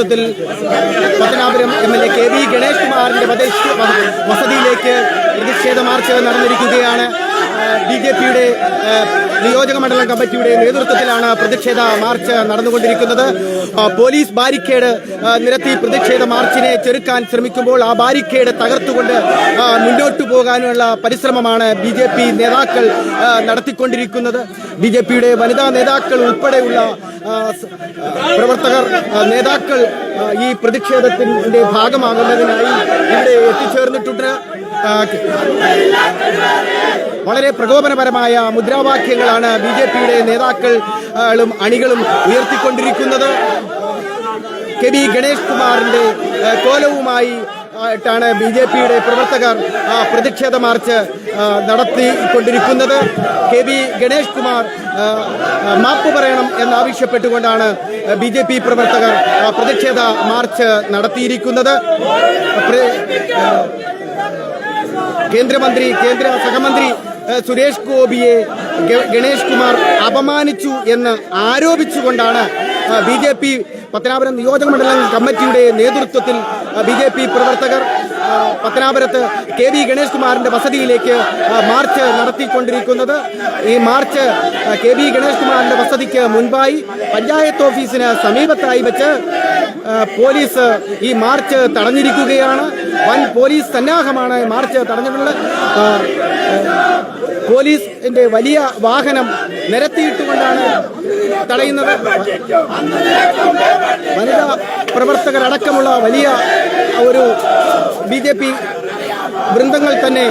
നേതൃത്വത്തിൽ Pathanapuram M L A K V Ganesh വധ- വസതിയിലേക്ക് പ്രതിഷേധ മാർച്ച് നടന്നിരിക്കുകയാണ്. ബി ജെ പിയുടെ നിയോജക മണ്ഡലം കമ്മിറ്റിയുടെ നേതൃത്വത്തിലാണ് പ്രതിഷേധ മാർച്ച് നടന്നുകൊണ്ടിരിക്കുന്നത്. പോലീസ് ബാരിക്കേഡ് നിരത്തി പ്രതിഷേധ മാർച്ചിനെ ചെറുക്കാൻ ശ്രമിക്കുമ്പോൾ ആ ബാരിക്കേഡ് തകർത്തുകൊണ്ട് മുന്നോട്ടു പോകാനുള്ള പരിശ്രമമാണ് ബി ജെ പി നേതാക്കൾ നടത്തിക്കൊണ്ടിരിക്കുന്നത്. ബി ജെ പിയുടെ വനിതാ നേതാക്കൾ ഉൾപ്പെടെയുള്ള പ്രവർത്തകർ നേതാക്കൾ ഈ പ്രതിഷേധത്തിന്റെ ഭാഗമാകുന്നതിനായി ഇവിടെ എത്തിച്ചേർന്നിട്ടുണ്ട് വളരെ പ്രകോപനപരമായ മുദ്രാവാക്യങ്ങളാണ് ബി ജെ പിയുടെ നേതാക്കളും അണികളും ഉയർത്തിക്കൊണ്ടിരിക്കുന്നത്. കെ ബി ഗണേഷ് കുമാറിന്റെ കോലവുമായി ആയിട്ടാണ് ബി ജെ പിയുടെ പ്രവർത്തകർ പ്രതിഷേധ മാർച്ച് നടത്തിക്കൊണ്ടിരിക്കുന്നത്. കെ വി ഗണേഷ് കുമാർ മാപ്പ് പറയണം എന്നാവശ്യപ്പെട്ടുകൊണ്ടാണ് ബി ജെ പി പ്രവർത്തകർ പ്രതിഷേധ മാർച്ച് നടത്തിയിരിക്കുന്നത്. കേന്ദ്രമന്ത്രി കേന്ദ്ര സഹമന്ത്രി സുരേഷ് ഗോപിയെ ഗണേഷ് കുമാർ അപമാനിച്ചു എന്ന് ആരോപിച്ചുകൊണ്ടാണ് ബി ജെ പി പത്തനാപുരം നിയോജക മണ്ഡലം കമ്മിറ്റിയുടെ നേതൃത്വത്തിൽ ബി ജെ പി പ്രവർത്തകർ പത്തനാപുരത്ത് കെ വി ഗണേഷ് കുമാറിന്റെ വസതിയിലേക്ക് മാർച്ച് നടത്തിക്കൊണ്ടിരിക്കുന്നത്. ഈ മാർച്ച് കെ വി ഗണേഷ് കുമാറിന്റെ വസതിക്ക് മുൻപായി പഞ്ചായത്ത് ഓഫീസിന് സമീപത്തായി വെച്ച് പോലീസ് ഈ മാർച്ച് തടഞ്ഞിരിക്കുകയാണ്. വൻ പോലീസ് സന്നാഹമാണ് മാർച്ച് തടഞ്ഞിട്ടുള്ളത്. പോലീസിന്റെ വലിയ വാഹനം നിരത്തിയിട്ടുകൊണ്ടാണ് തടയുന്നത്. വനിതാ പ്രവർത്തകരടക്കമുള്ള വലിയ ഒരു ബി ജെ പി ബൃന്ദങ്ങൾ തന്നെ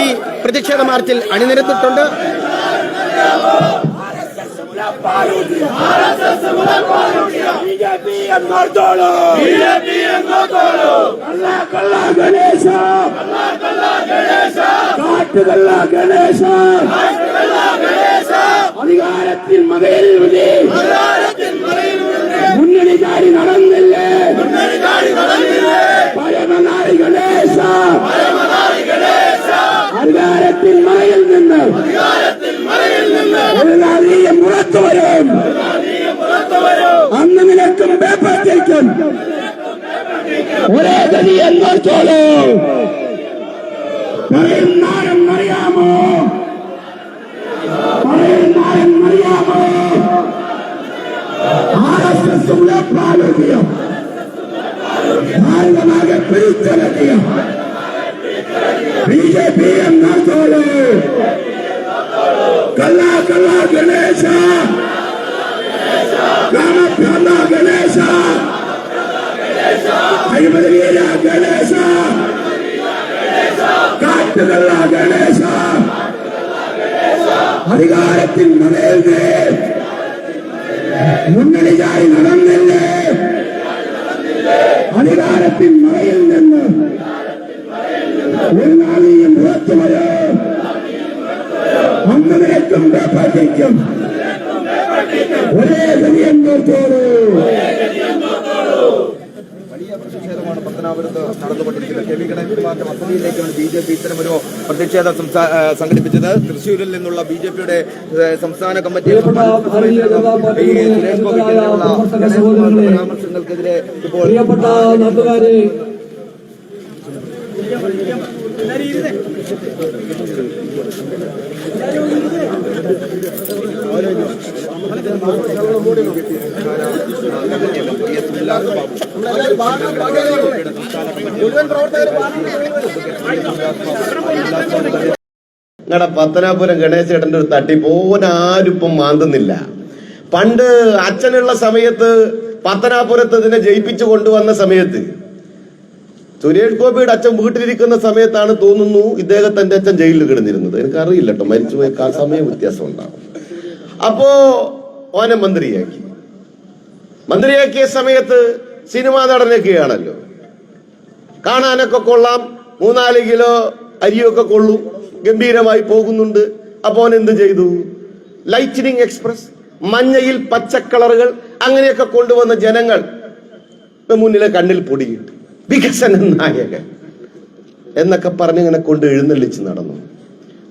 ഈ പ്രതിഷേധ മാർച്ചിൽ അണിനിരന്നിട്ടുണ്ട്. എന്നോർത്തോളൂ കള്ള കള്ള ഗണേശ. കാട്ടുകള്ള ഗണേശ. അധികാരത്തിൻ മകയിൽ മുന്നണി ചാടി നടന്നില്ലേ? പരമനാരി ഗണേശ. അധികാരത്തിൻ മറയിൽ നിന്ന്. ഒരു നാളിയെ പുറത്തു വരും. അന്ന് നിനക്കും പേപ്പറ്റേക്കും ഒരേ ഗതി എന്നോർത്തോളൂ. പറയുന്നാരം അറിയാമോ പറയുന്നാരം അറിയാമോ ആർ എസ് എസ് പ്രാലോക്യം ഭാരതമാകെ പിരിച്ചലക്കിയ. ബി ജെ പി എന്നോർത്തോളൂ. കള്ള കള്ള ഗണേശ. രാമഭ്രമ ഗണേശ അഴിമതി വീര ഗണേശ കാട്ടുകള്ള ഗണേശ അധികാരത്തിൻ മലയല്ലേ മുന്നണി ചാടി നടന്നില്ലേ അധികാരത്തിൻ മറയിൽ നിന്ന് ഒരു നാളെയും പുറത്തു വരും അന്ന് നിനക്കും പേപ്പറ്റിക്കും ഒരേ ഗതിയം നോക്കോളൂ വലിയ പ്രതിഷേധമാണ് പത്തനാപുരത്ത് നടന്നുകൊണ്ടിരിക്കുന്നത്. കെ വി ഗണേഷ് കുമാറിന്റെ വസതിയിലേക്കാണ് ബി ജെ പി ഇത്തരമൊരു പ്രതിഷേധം സംസാ- ആ, സംഘടിപ്പിച്ചത്. തൃശ്ശൂരിൽ നിന്നുള്ള ബി ജെ പിയുടെ സംസ്ഥാന കമ്മിറ്റി പരാമർശങ്ങൾക്കെതിരെ ഭാരതീയ ജനതാ പാർട്ടിയുടെ ഈ സുരേഷ് ഗോപിക്കെതിരെയുള്ള പ്രവർത്തക ഗണേഷ് കുമാറിന്റെ സഹോദരങ്ങളെ, പരാമർശങ്ങൾക്കെതിരെ ഇപ്പോൾ പ്രിയപ്പെട്ട നാട്ടുകാരെ നിങ്ങളുടെ പത്തനാപുരം ഗണേശേട്ടന്റെ ഒരു തട്ടിപ്പ് ഓനാരും മാന്തുന്നില്ല. പണ്ട് അച്ഛനുള്ള സമയത്ത് പത്തനാപുരത്ത് ഇതിനെ ജയിപ്പിച്ചു കൊണ്ടുവന്ന സമയത്ത് സുരേഷ് ഗോപിയുടെ അച്ഛൻ വീട്ടിലിരിക്കുന്ന സമയത്താണ് തോന്നുന്നു ഇദ്ദേഹത്തിന്റെ അച്ഛൻ ജയിലിൽ കിടന്നിരുന്നത്. എനിക്കറിയില്ല കേട്ടോ മരിച്ചുപോയി ആ സമയം വ്യത്യാസം ഉണ്ടാവും. അപ്പോ ഓനെ മന്ത്രിയാക്കി. മന്ത്രിയാക്കിയ സമയത്ത് സിനിമാ നടനൊക്കെയാണല്ലോ. കാണാനൊക്കെ കൊള്ളാം. മൂന്നാൽ കിലോ അരിയൊക്കെ കൊള്ളും. ഗംഭീരമായി പോകുന്നുണ്ട്. അപ്പോൾ അവൻ എന്ത് ചെയ്തു? ലൈറ്റനിങ് എക്സ്പ്രസ് മഞ്ഞയിൽ പച്ചക്കളറുകൾ അങ്ങനെയൊക്കെ കൊണ്ടുവന്ന ജനങ്ങൾ മുന്നിലെ കണ്ണിൽ പൊടിയിട്ടു വികസന നായകൻ എന്നൊക്കെ പറഞ്ഞ് ഇങ്ങനെ കൊണ്ട് എഴുന്നള്ളിച്ച് നടന്നു.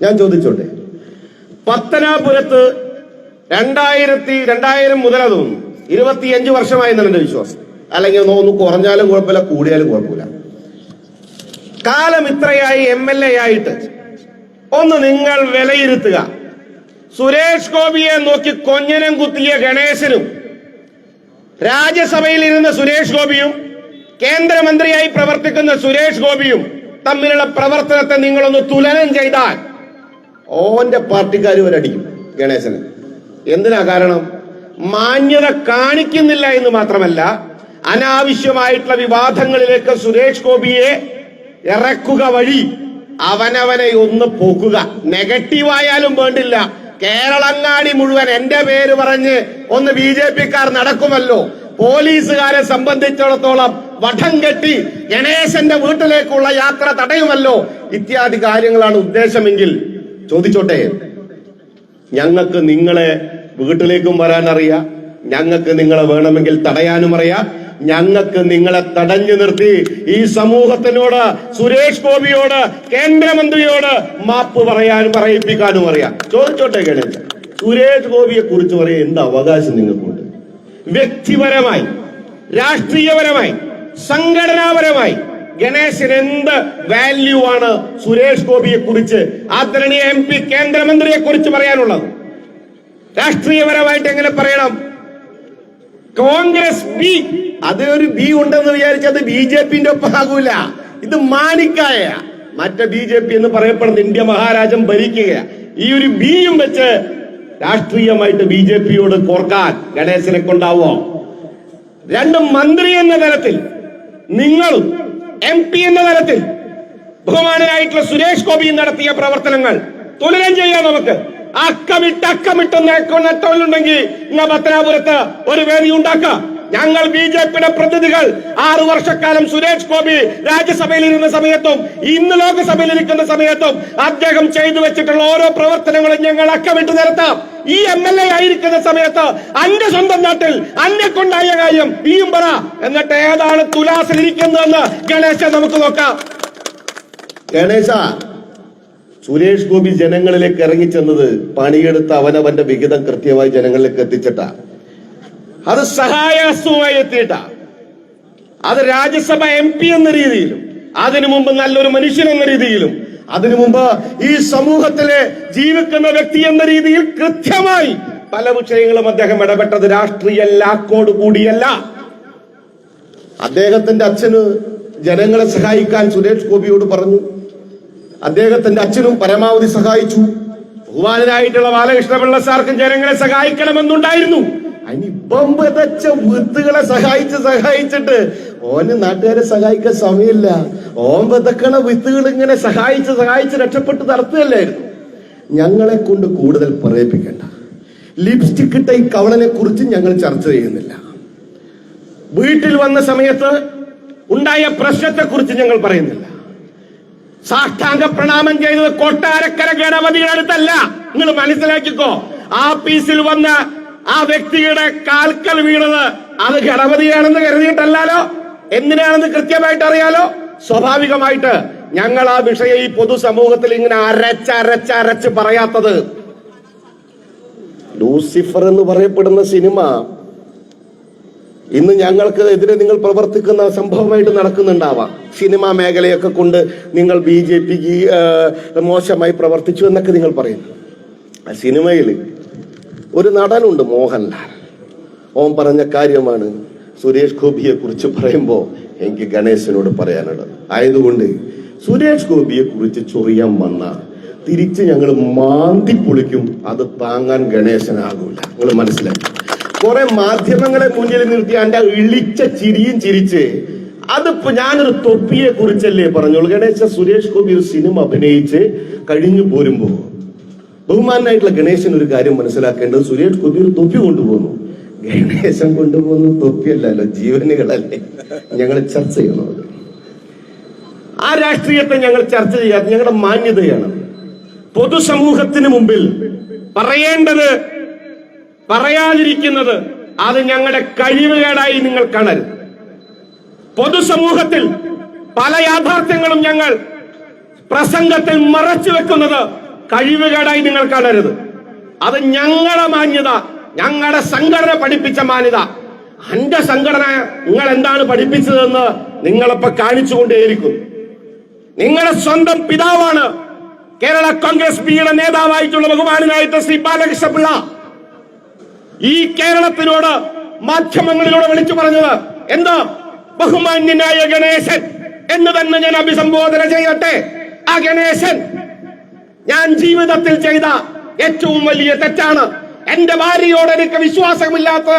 ഞാൻ ചോദിച്ചോട്ടെ? പത്തനാപുരത്ത് രണ്ടായിരത്തി രണ്ടായിരം മുതൽ തോന്നുന്നു ഇരുപത്തിയഞ്ച് വർഷമായി എന്നാണ് എന്റെ വിശ്വാസം. അല്ലെങ്കിൽ ഒന്ന് കുറഞ്ഞാലും കുഴപ്പമില്ല കൂടിയാലും കുഴപ്പമില്ല. കാലം ഇത്രയായി എം എൽ എ ആയിട്ട്. ഒന്ന് നിങ്ങൾ വിലയിരുത്തുക. സുരേഷ് ഗോപിയെ നോക്കി കൊഞ്ഞനം കുത്തിയ ഗണേശനും രാജ്യസഭയിൽ ഇരുന്ന സുരേഷ് ഗോപിയും കേന്ദ്രമന്ത്രിയായി പ്രവർത്തിക്കുന്ന സുരേഷ് ഗോപിയും തമ്മിലുള്ള പ്രവർത്തനത്തെ നിങ്ങളൊന്ന് തുലനം ചെയ്താൽ ഓന്റെ പാർട്ടിക്കാർ വരടിക്കും ഗണേശന്. എന്തിനാ കാരണം? മാന്യത കാണിക്കുന്നില്ല എന്ന് മാത്രമല്ല അനാവശ്യമായിട്ടുള്ള വിവാദങ്ങളിലേക്ക് സുരേഷ് ഗോപിയെ ഇറക്കുക വഴി അവനവനെ ഒന്ന് പോക്കുക. നെഗറ്റീവായാലും വേണ്ടില്ല. കേരളങ്ങാടി മുഴുവൻ എന്റെ പേര് പറഞ്ഞ് ഒന്ന് ബി ജെ പിക്കാർ നടക്കുമല്ലോ. പോലീസുകാരെ സംബന്ധിച്ചിടത്തോളം വടം കെട്ടി ഗണേശന്റെ വീട്ടിലേക്കുള്ള യാത്ര തടയുമല്ലോ ഇത്യാദി കാര്യങ്ങളാണ് ഉദ്ദേശമെങ്കിൽ ചോദിച്ചോട്ടെ. ഞങ്ങൾക്ക് നിങ്ങളെ വീട്ടിലേക്കും വരാൻ അറിയാം ഞങ്ങൾക്ക് നിങ്ങളെ വേണമെങ്കിൽ തടയാനും അറിയാം. ഞങ്ങൾക്ക് നിങ്ങളെ തടഞ്ഞു നിർത്തി ഈ സമൂഹത്തിനോട് സുരേഷ് ഗോപിയോട് കേന്ദ്രമന്ത്രിയോട് മാപ്പ് പറയാനും പറയിപ്പിക്കാനും അറിയാം. ചോദിച്ചോട്ടെ ഗണേശ് സുരേഷ് ഗോപിയെ കുറിച്ച് പറയാൻ എന്ത് അവകാശം നിങ്ങൾക്കുണ്ട്? വ്യക്തിപരമായി രാഷ്ട്രീയപരമായി സംഘടനാപരമായി ഗണേശൻ എന്ത് വാല്യൂ ആണ് സുരേഷ് ഗോപിയെ കുറിച്ച് ആദരണീയ എം പി കേന്ദ്രമന്ത്രിയെ കുറിച്ച് പറയാനുള്ളത്? രാഷ്ട്രീയപരമായിട്ട് എങ്ങനെ പറയണം? കോൺഗ്രസ് ബി അത് ഒരു ബി ഉണ്ടെന്ന് വിചാരിച്ചത് ബി ജെ പിന്റെ ഒപ്പം ആകൂല. ഇത് മാനിക്കായ മറ്റേ ബി ജെ പി എന്ന് പറയപ്പെടുന്ന ഇന്ത്യ മഹാരാജം ഭരിക്കുക ഈ ഒരു ബിയും വെച്ച് രാഷ്ട്രീയമായിട്ട് ബി ജെ പിയോട് കോർക്കാൻ ഗണേശനെ കൊണ്ടാവോ രണ്ട് മന്ത്രി എന്ന തലത്തിൽ നിങ്ങളും എം പി എന്ന തലത്തിൽ ബഹുമാനനായിട്ടുള്ള സുരേഷ് ഗോപി നടത്തിയ പ്രവർത്തനങ്ങൾ തുലനം ചെയ്യാം നമുക്ക്. അക്കമിട്ട് അക്കമിട്ട് നെട്ടോളുണ്ടെങ്കിൽ ഇങ്ങ പത്തനാപുരത്ത് ഒരു വേദി ഉണ്ടാക്കാം. ഞങ്ങൾ ബി ജെ പിയുടെ പ്രതിനിധികൾ. ആറു വർഷക്കാലം സുരേഷ് ഗോപി രാജ്യസഭയിൽ ഇരുന്ന സമയത്തും ഇന്ന് ലോക്സഭയിൽ ഇരിക്കുന്ന സമയത്തും അദ്ദേഹം ചെയ്തു വെച്ചിട്ടുള്ള ഓരോ പ്രവർത്തനങ്ങളും ഞങ്ങൾ അക്കമിട്ട് നിരത്താം. ഈ എം എൽ എ ആയിരിക്കുന്ന സമയത്ത് അന്റെ സ്വന്തം നാട്ടിൽ അന്നെ കൊണ്ടായ കാര്യം ഈയും പറ. എന്നിട്ട് ഏതാണ് തുലാസിൽ ഇരിക്കുന്നതെന്ന് ഗണേശ നമുക്ക് നോക്കാം. ഗണേശ സുരേഷ് ഗോപി ജനങ്ങളിലേക്ക് ഇറങ്ങിച്ചെന്നത് പണിയെടുത്ത് അവനവന്റെ വിഹിതം കൃത്യമായി ജനങ്ങളിലേക്ക് എത്തിച്ചിട്ടാ. അത് സഹായഹസ്തവുമായി എത്തിയിട്ട. അത് രാജ്യസഭ എം പി എന്ന രീതിയിലും അതിനു മുമ്പ് നല്ലൊരു മനുഷ്യൻ എന്ന രീതിയിലും അതിനു മുമ്പ് ഈ സമൂഹത്തിലെ ജീവിക്കുന്ന വ്യക്തി എന്ന രീതിയിൽ കൃത്യമായി പല വിഷയങ്ങളും അദ്ദേഹം ഇടപെട്ടത് രാഷ്ട്രീയ ലാക്കോട് കൂടിയല്ല. അദ്ദേഹത്തിന്റെ അച്ഛന് ജനങ്ങളെ സഹായിക്കാൻ സുരേഷ് ഗോപിയോട് പറഞ്ഞു. അദ്ദേഹത്തിന്റെ അച്ഛനും പരമാവധി സഹായിച്ചു. ബഹുമാനനായിട്ടുള്ള ബാലകൃഷ്ണപിള്ള സാർക്കും ജനങ്ങളെ സഹായിക്കണമെന്നുണ്ടായിരുന്നു. അതിനിപ്പം വിതച്ച വിത്തുകളെ സഹായിച്ച് സഹായിച്ചിട്ട് ഓന് നാട്ടുകാരെ സഹായിക്കാൻ സമയമില്ല. ഓൻ വിതക്കണ വിത്തുകൾ ഇങ്ങനെ സഹായിച്ച് സഹായിച്ച് രക്ഷപ്പെട്ട് നടത്തുകയല്ലായിരുന്നു. ഞങ്ങളെ കൊണ്ട് കൂടുതൽ പറയിപ്പിക്കണ്ട ലിപ്സ്റ്റിക് ഇട്ട ഈ കവളനെ കുറിച്ച് ഞങ്ങൾ ചർച്ച ചെയ്യുന്നില്ല. വീട്ടിൽ വന്ന സമയത്ത് ഉണ്ടായ പ്രശ്നത്തെ കുറിച്ച് ഞങ്ങൾ പറയുന്നില്ല. സാഷ്ടാംഗ പ്രണാമം ചെയ്തത് കൊട്ടാരക്കര ഗണപതിയുടെ അടുത്തല്ല. നിങ്ങൾ മനസ്സിലാക്കിക്കോ. ആഫീസിൽ വന്ന ആ വ്യക്തിയുടെ കാൽക്കൽ വീണത് അത് ഗണപതിയാണെന്ന് കരുതിയിട്ടല്ലോ എന്തിനാണെന്ന് കൃത്യമായിട്ട് അറിയാലോ? സ്വാഭാവികമായിട്ട് ഞങ്ങൾ ആ വിഷയം ഈ പൊതുസമൂഹത്തിൽ ഇങ്ങനെ അരച്ചരച്ചരച്ച് പറയാത്തത്. ലൂസിഫർ എന്ന് പറയപ്പെടുന്ന സിനിമ ഇന്ന് ഞങ്ങൾക്ക് എതിരെ നിങ്ങൾ പ്രവർത്തിക്കുന്ന സംഭവമായിട്ട് നടക്കുന്നുണ്ടാവാം. സിനിമാ മേഖലയൊക്കെ കൊണ്ട് നിങ്ങൾ ബി ജെ പിക്ക് മോശമായി പ്രവർത്തിച്ചു എന്നൊക്കെ നിങ്ങൾ പറയുന്നു സിനിമയിൽ ഒരു നടനുണ്ട് മോഹൻലാൽ. ഓൻ പറഞ്ഞ കാര്യമാണ് സുരേഷ് ഗോപിയെ കുറിച്ച് പറയുമ്പോൾ എനിക്ക് ഗണേശനോട് പറയാനുള്ളത്. ആയതുകൊണ്ട് സുരേഷ് ഗോപിയെ കുറിച്ച് ചൊറിയാൻ വന്ന തിരിച്ച് ഞങ്ങൾ മാന്തി പൊളിക്കും അത് താങ്ങാൻ ഗണേശനാകൂല. നിങ്ങൾ മനസ്സിലാക്കി കുറെ മാധ്യമങ്ങളെ മുന്നിൽ നിർത്തി എന്റെ ഇളിച്ച ചിരിയും ചിരിച്ച് അതിപ്പോ ഞാനൊരു തൊപ്പിയെ കുറിച്ചല്ലേ പറഞ്ഞോളൂ? ഗണേശ സുരേഷ് ഗോപി ഒരു സിനിമ അഭിനയിച്ച് കഴിഞ്ഞു പോരുമ്പോ ബഹുമാനായിട്ടുള്ള ഗണേശൻ ഒരു കാര്യം മനസ്സിലാക്കേണ്ടത് സുരേഷ് ഗോപി ഒരു തൊപ്പി കൊണ്ടുപോകുന്നു. ഗണേശൻ കൊണ്ടുപോകുന്ന തൊപ്പിയല്ലല്ലോ ജീവനുകളല്ലേ. ഞങ്ങൾ ചർച്ച ചെയ്യണത്. ആ രാഷ്ട്രീയത്തെ ഞങ്ങൾ ചർച്ച ചെയ്യാത്ത ഞങ്ങളുടെ മാന്യതയാണ്. പൊതുസമൂഹത്തിന് മുമ്പിൽ പറയേണ്ടത് പറയാതിരിക്കുന്നത് അത് ഞങ്ങളുടെ കഴിവുകേടായി നിങ്ങൾ കാണരുത്. പൊതുസമൂഹത്തിൽ പല യാഥാർത്ഥ്യങ്ങളും ഞങ്ങൾ പ്രസംഗത്തിൽ മറച്ചു വെക്കുന്നത് കഴിവുകേടായി നിങ്ങൾ കാണരുത്. അത് ഞങ്ങളുടെ മാന്യത ഞങ്ങളുടെ സംഘടന പഠിപ്പിച്ച മാന്യത. എന്റെ സംഘടന നിങ്ങൾ എന്താണ് പഠിപ്പിച്ചതെന്ന് നിങ്ങളിപ്പോ കാണിച്ചുകൊണ്ടേയിരിക്കും. നിങ്ങളുടെ സ്വന്തം പിതാവാണ് കേരള കോൺഗ്രസ് പിയുടെ നേതാവായിട്ടുള്ള ബഹുമാനായിട്ട് ശ്രീ ബാലകൃഷ്ണപിള്ള. ഈ കേരളത്തിനോട് മാധ്യമങ്ങളിലൂടെ വിളിച്ചു പറഞ്ഞത് എന്താ? ബഹുമാന്യനായ ഗണേശൻ എന്ന് തന്നെ ഞാൻ അഭിസംബോധന ചെയ്യട്ടെ? ആ ഗണേശൻ ഞാൻ ജീവിതത്തിൽ ചെയ്ത ഏറ്റവും വലിയ തെറ്റാണ്. എന്റെ ഭാര്യയോട് എനിക്ക് വിശ്വാസമില്ലാത്ത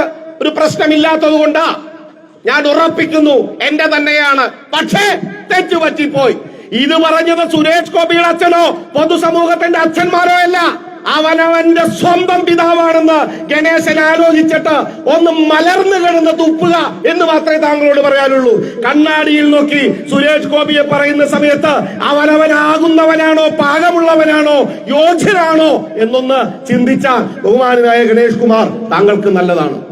ഒരു പ്രശ്നമില്ലാത്തത് കൊണ്ടാ ഞാൻ ഉറപ്പിക്കുന്നു എന്റെ തന്നെയാണ്. പക്ഷേ തെറ്റുപറ്റിപ്പോയി. ഇത് പറഞ്ഞത് സുരേഷ് ഗോപിയുടെ അച്ഛനോ പൊതുസമൂഹത്തിന്റെ അച്ഛന്മാരോ അല്ല. അവനവന്റെ സ്വന്തം പിതാവാണെന്ന് ഗണേശൻ ആലോചിച്ചിട്ട് ഒന്ന് മലർന്നു കിടന്ന് തുപ്പുക എന്ന് മാത്രമേ താങ്കളോട് പറയാനുള്ളൂ. കണ്ണാടിയിൽ നോക്കി സുരേഷ് ഗോപിയെ പറയുന്ന സമയത്ത് അവനവനാകുന്നവനാണോ പാകമുള്ളവനാണോ യോഗ്യനാണോ എന്നൊന്ന് ചിന്തിച്ച ബഹുമാനായ ഗണേഷ് കുമാർ താങ്കൾക്ക് നല്ലതാണ്.